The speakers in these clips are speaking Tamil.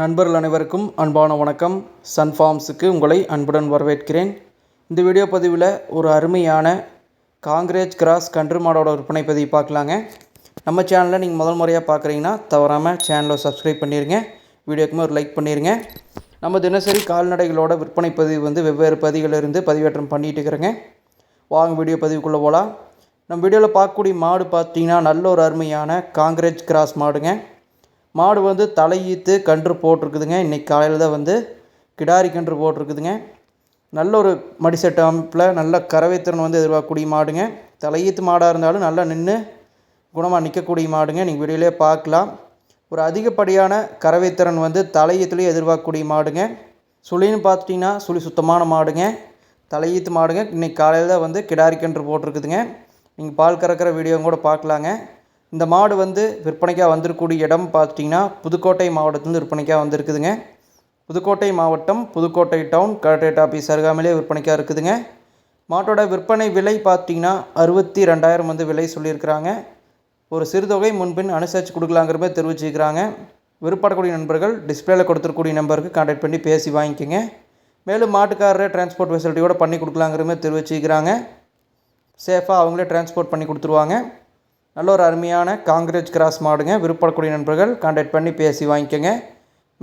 நண்பர்கள் அனைவருக்கும் அன்பான வணக்கம். சன் ஃபார்ம்ஸுக்கு உங்களை அன்புடன் வரவேற்கிறேன். இந்த வீடியோ பதிவில் ஒரு அருமையான காங்கிரேஜ் கிராஸ் கன்று மாடோட விற்பனை பதிவு பார்க்கலாங்க. நம்ம சேனலில் நீங்கள் முதல் முறையாக பார்க்குறீங்கன்னா தவறாமல் சேனலை சப்ஸ்கிரைப் பண்ணிடுங்க வீடியோக்குமே ஒரு லைக் பண்ணிடுங்க நம்ம தினசரி கால்நடைகளோட விற்பனை பதிவு வந்து வெவ்வேறு பதிவிலிருந்து பதிவேற்றம் பண்ணிகிட்டு இருக்கிறேங்க. வாங்க வீடியோ பதிவுக்குள்ளே போகலாம் நம்ம வீடியோவில் பார்க்கக்கூடிய மாடு பார்த்தீங்கன்னா நல்ல ஒரு அருமையான காங்கிரேஜ் கிராஸ் மாடுங்க. மாடு வந்து தலையீத்து கன்று போட்டிருக்குதுங்க. இன்றைக்கி காலையில் தான் வந்து கிடாரி கன்று போட்டிருக்குதுங்க. நல்ல ஒரு மடிசெட் அமைப்பில் நல்ல கறவைத்திறன் வந்து எதிர்பார்க்கக்கூடிய மாடுங்க. தலையீத்து மாடாக இருந்தாலும் நல்லா நின்று குணமாக நிற்கக்கூடிய மாடுங்க. நீங்கள் வீடியோலே பார்க்கலாம். ஒரு அதிகப்படியான கறவைத்திறன் வந்து தலையீத்துலேயே எதிர்பார்க்கக்கூடிய மாடுங்க. சுழின்னு பார்த்துட்டிங்கன்னா சுழி சுத்தமான மாடுங்க. தலையீத்து மாடுங்க. இன்றைக்கி காலையில் தான் வந்து கிடாரி கன்று போட்டிருக்குதுங்க. நீங்கள் பால் கறக்கிற வீடியோ கூட பார்க்கலாங்க. இந்த மாடு வந்து விற்பனைக்காக வந்திருக்கக்கூடிய இடம் பார்த்துட்டிங்கன்னா புதுக்கோட்டை மாவட்டத்துலேருந்து விற்பனைக்காக வந்திருக்குதுங்க. புதுக்கோட்டை மாவட்டம் புதுக்கோட்டை டவுன் கலெக்டரேட் ஆஃபீஸ் அருகாமையிலே விற்பனைக்காக இருக்குதுங்க. மாட்டோட விற்பனை விலை பார்த்தீங்கன்னா அறுபத்தி ரெண்டாயிரம் வந்து விலை சொல்லியிருக்கிறாங்க. ஒரு சிறுதொகை முன்பின் அனுசரித்து கொடுக்கலாங்கிற மாதிரி தெரிவிச்சுக்கிறாங்க விருப்பப்படக்கூடிய நண்பர்கள் டிஸ்பிளேல கொடுத்துருக்கூடிய நம்பருக்கு கான்டாக்ட் பண்ணி பேசி வாங்கிக்கோங்க. மேலும் மாட்டுக்காரரே டிரான்ஸ்போர்ட் ஃபெசிலிட்டியோட பண்ணி கொடுக்கலாங்கிற மாதிரி தெரிவிச்சுக்கிறாங்க சேஃபாக அவங்களே டிரான்ஸ்போர்ட் பண்ணி கொடுத்துருவாங்க. நல்ல ஒரு அருமையான காங்கிரேஜ் கிராஸ் மாடுங்க. விருப்பக்கூடிய நண்பர்கள் கான்டாக்ட் பண்ணி பேசி வாங்கிக்கோங்க.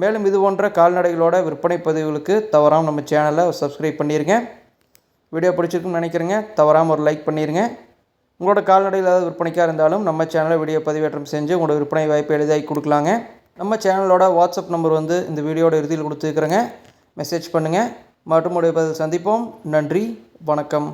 மேலும் இது போன்ற கால்நடைகளோட விற்பனை பதிவுகளுக்கு தவறாமல் நம்ம சேனலை சப்ஸ்கிரைப் பண்ணிடுங்க வீடியோ பிடிச்சிருக்குன்னு நினைக்கிறேங்க. தவறாமல் ஒரு லைக் பண்ணிடுங்க உங்களோட கால்நடை ஏதாவது விற்பனைக்காக இருந்தாலும் நம்ம சேனலில் வீடியோ பதிவேற்றம் செஞ்சு உங்களோட விற்பனை வாய்ப்பு எளிதாகி கொடுக்கலாங்க. நம்ம சேனலோட வாட்ஸ்அப் நம்பர் வந்து இந்த வீடியோட இறுதியில் கொடுத்துருக்குறேங்க. மெசேஜ் பண்ணுங்கள் மற்றும் உடைய பதில் சந்திப்போம். நன்றி. வணக்கம்.